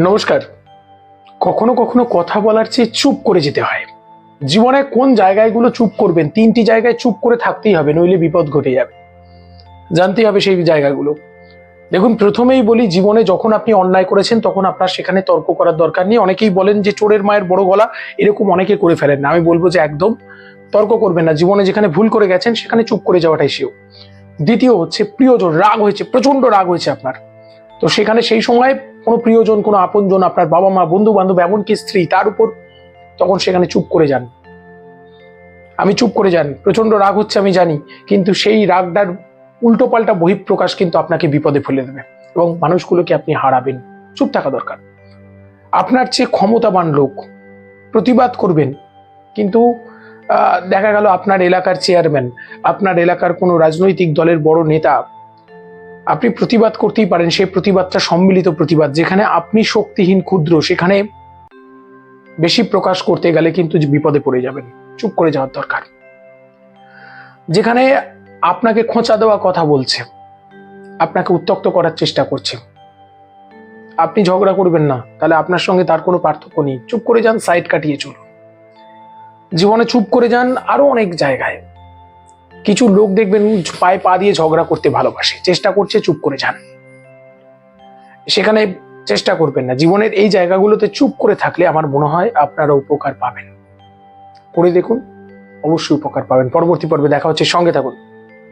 নমস্কার। কখনো কখনো কথা বলার চেয়ে চুপ করে যেতে হয়। জীবনে কোন জায়গাগুলো চুপ করবেন, তিনটি জায়গায় চুপ করে থাকতেই হবে, নইলে বিপদ ঘটে যাবে। জানতেই হবে সেই জায়গাগুলো। দেখুন, প্রথমেই বলি, জীবনে যখন আপনি অন্যায় করেছেন, তখন আপনার সেখানে তর্ক করার দরকার নেই। অনেকেই বলেন যে, চোরের মায়ের বড় গলা, এরকম অনেকে করে ফেলেন না। আমি বলব যে, একদম তর্ক করবেন না। জীবনে যেখানে ভুল করে গেছেন, সেখানে চুপ করে যাওয়াটাই সেও দ্বিতীয় হচ্ছে, প্রিয়জন রাগ হয়েছে প্রচণ্ড রাগ হয়েছে আপনার। তো সেখানে সেই সময় কোনো প্রিয়জন, কোনো আপনজন, আপনার বাবা মা বন্ধু বান্ধব এমনকি স্ত্রী, তার উপর তখন সেখানে চুপ করে যান। আমি চুপ করে যান। প্রচণ্ড রাগ হচ্ছে, আমি জানি। কিন্তু সেই রাগটার উল্টো পাল্টা বহিঃপ্রকাশ কিন্তু আপনাকে বিপদে ফেলে দেবে এবং মানুষগুলোকে আপনি হারাবেন। চুপ থাকা দরকার। আপনার চেয়ে ক্ষমতাবান লোক প্রতিবাদ করবেন। কিন্তু দেখা গেল আপনার এলাকার চেয়ারম্যান আপনার এলাকার কোনো রাজনৈতিক দলের বড় নেতা আপনি প্রতিবাদ করতেই পারেন, সেই প্রতিবাদটা সম্মিলিত প্রতিবাদ, যেখানে আপনি শক্তিহীন, ক্ষুদ্র, সেখানে বেশি প্রকাশ করতে গেলে কিন্তু বিপদে পড়ে যাবেন। চুপ করে যাওয়ার দরকার। যেখানে আপনাকে খোঁচা দেওয়া কথা বলছে, আপনাকে উত্তক্ত করার চেষ্টা করছে। আপনি ঝগড়া করবেন না, তাহলে আপনার সঙ্গে তার কোনো পার্থক্য নেই। চুপ করে যান সাইড কাটিয়ে চলুন। জীবনে চুপ করে যান আরও অনেক জায়গায়। কিছু লোক দেখবেন পায়ে পা দিয়ে ঝগড়া করতে ভালোবাসে। চেষ্টা করছে, চুপ করে যান। সেখানে চেষ্টা করবেন না। জীবনের এই জায়গাগুলোতে চুপ করে থাকলে আমার মনে হয় আপনারা উপকার পাবেন। করে দেখুন, অবশ্যই উপকার পাবেন। পরবর্তী পর্বে দেখা হচ্ছে। সঙ্গে থাকুন।